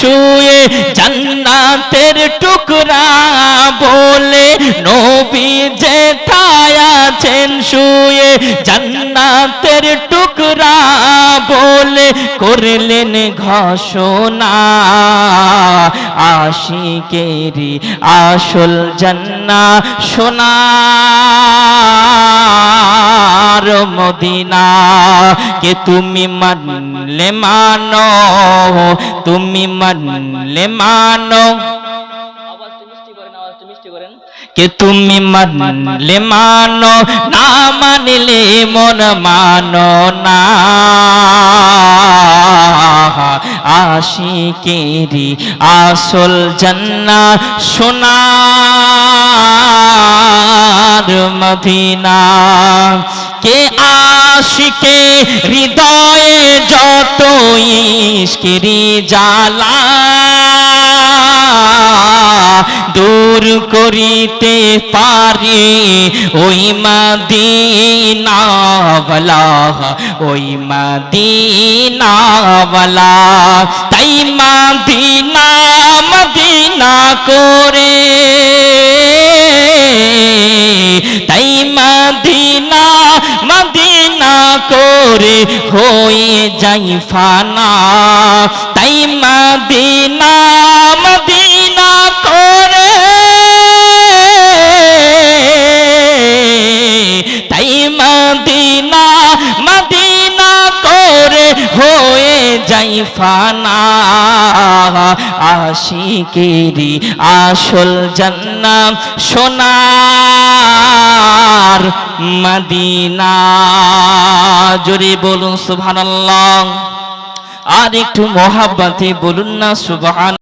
শুয়ে জান্নাতের টুকরা বলে নবী যেথায় আছেন শুয়ে জান্নাতের টুকরা বলে করলেন ঘোষণা। আশিকেরি আসল জান্না সোনার মদিনা। কে তুমি মানলে মানো? তুমি মানলে মানো কে তুমি মানলে মানো না মানলে মন মানো না। আশিকেরি আসল জান্না সোনার মদিনা। কে আশিকে হৃদয়ে যত ইশকেরি জালা দূর করিতে পারে ওই মাদিনাওয়ালা ওই মাদিনাওয়ালা। তাই মাদিনা, মদিনা করে মদিনা মদিনা করে হয়ে যাই ফানা। তাই মদিনা মদিনা করে। তাই মদিনা মদিনা করে হয়ে যাই ফানা। আশিকেরি আসল জান্নাম সোনার মদিনা। জোরে বলুন সুবহানাল্লাহ। আর একটু মহাব্বাতে বলুন না সুবহান